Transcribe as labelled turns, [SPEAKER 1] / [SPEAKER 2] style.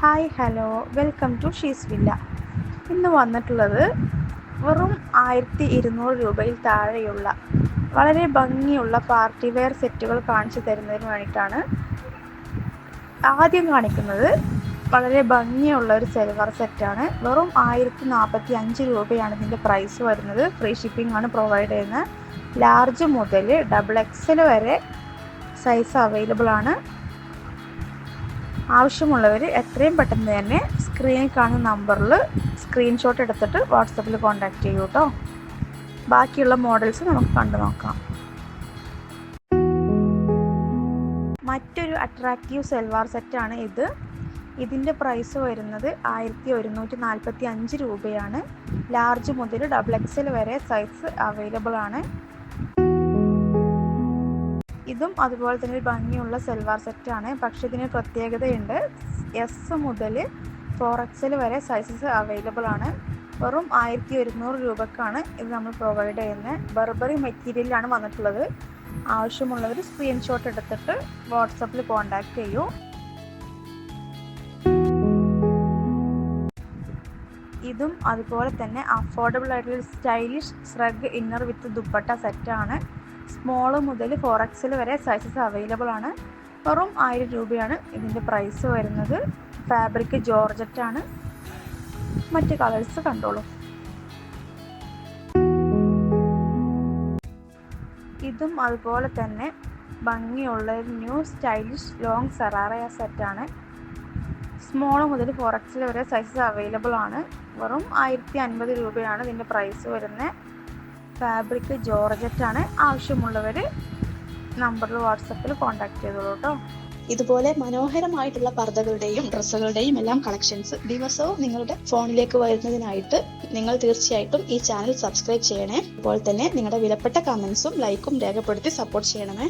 [SPEAKER 1] Hi hello welcome to she's villa ഇന്ന് വന്നിട്ടുള്ളത് വെറും ആയിരത്തി ഇരുന്നൂറ് രൂപയിൽ താഴെയുള്ള വളരെ ഭംഗിയുള്ള പാർട്ടി വെയർ സെറ്റുകൾ കാണിച്ചു തരുന്നതിന് വേണ്ടിയിട്ടാണ് ആദ്യം കാണിക്കുന്നത് വളരെ ഭംഗിയുള്ള ഒരു സെൽവർ സെറ്റാണ് വെറും ആയിരത്തി നാൽപ്പത്തി അഞ്ച് രൂപയാണ് ഇതിന്റെ പ്രൈസ് വരുന്നത്. ഫ്രീ ഷിപ്പിംഗ് ആണ് പ്രൊവൈഡ് ചെയ്യുന്നത്. ലാർജ് മുതൽ ഡബിൾ എക്സൽ വരെ സൈസ് അവൈലബിൾ ആണ്. ആവശ്യമുള്ളവർ എത്രയും പെട്ടെന്ന് തന്നെ സ്ക്രീനിൽ കാണുന്ന നമ്പറിൽ സ്ക്രീൻഷോട്ട് എടുത്തിട്ട് വാട്സപ്പിൽ കോൺടാക്റ്റ് ചെയ്യൂ കേട്ടോ ബാക്കിയുള്ള മോഡൽസ് നമുക്ക് കണ്ടു നോക്കാം. മറ്റൊരു അട്രാക്റ്റീവ് സെൽവാർ സെറ്റാണ് ഇത്. ഇതിന്റെ പ്രൈസ് വരുന്നത് ആയിരത്തി ഒരുന്നൂറ്റി നാൽപ്പത്തി അഞ്ച് രൂപയാണ്. ലാർജ് മുതൽ ഡബിൾ എക്സൽ വരെ സൈസ് അവൈലബിൾ ആണ്. ഇതും അതുപോലെ തന്നെ ഒരു ഭംഗിയുള്ള സെൽവാർ സെറ്റാണ് പക്ഷേ ഇതിന് പ്രത്യേകതയുണ്ട്. എസ് മുതൽ ഫോർ എക്സൽ വരെ സൈസസ് അവൈലബിൾ ആണ്. വെറും ആയിരത്തി ഒരുന്നൂറ് രൂപക്കാണ് ഇത് നമ്മൾ പ്രൊവൈഡ് ചെയ്യുന്നത്. ബർബറി മെറ്റീരിയലാണ് വന്നിട്ടുള്ളത്. ആവശ്യമുള്ളവർ സ്ക്രീൻഷോട്ട് എടുത്തിട്ട് വാട്സപ്പിൽ കോൺടാക്റ്റ് ചെയ്യൂ. ഇതും അതുപോലെ തന്നെ അഫോർഡബിൾ ആയിട്ടുള്ള stylish shrug inner with dupatta സെറ്റാണ് സ്മോൾ മുതൽ ഫോർ എക്സൽ വരെ സൈസസ് അവൈലബിൾ ആണ്. വെറും ആയിരം രൂപയാണ് ഇതിന്റെ പ്രൈസ് വരുന്നത്. ഫാബ്രിക് ജോർജറ്റ് ആണ്. മറ്റ് കളേഴ്സ് കണ്ടോളൂ. ഇതും അതുപോലെ തന്നെ ഭംഗിയുള്ള ഒരു ന്യൂ സ്റ്റൈലിഷ് ലോങ് സെറാറയ സെറ്റാണ് സ്മോൾ മുതൽ ഫോർ എക്സിൽ വരെ സൈസസ് അവൈലബിൾ ആണ്. വെറും ആയിരത്തി അൻപത് രൂപയാണ് ഇതിന്റെ പ്രൈസ് വരുന്നത്. ഫാബ്രിക് ജോർജറ്റ് ആണ് ആവശ്യമുള്ളവർ നമ്പറിൽ വാട്സപ്പിൽ കോൺടാക്ട് ചെയ്തോളൂ കേട്ടോ
[SPEAKER 2] ഇതുപോലെ മനോഹരമായിട്ടുള്ള പർദ്ദകളുടെയും ഡ്രസ്സുകളുടെയും എല്ലാം കളക്ഷൻസ് ദിവസവും നിങ്ങളുടെ ഫോണിലേക്ക് വരുന്നതിനായിട്ട് നിങ്ങൾ തീർച്ചയായിട്ടും ഈ ചാനൽ സബ്സ്ക്രൈബ് ചെയ്യണേ. അതുപോലെ തന്നെ നിങ്ങളുടെ വിലപ്പെട്ട കമൻസും ലൈക്കും രേഖപ്പെടുത്തി സപ്പോർട്ട് ചെയ്യണമേ.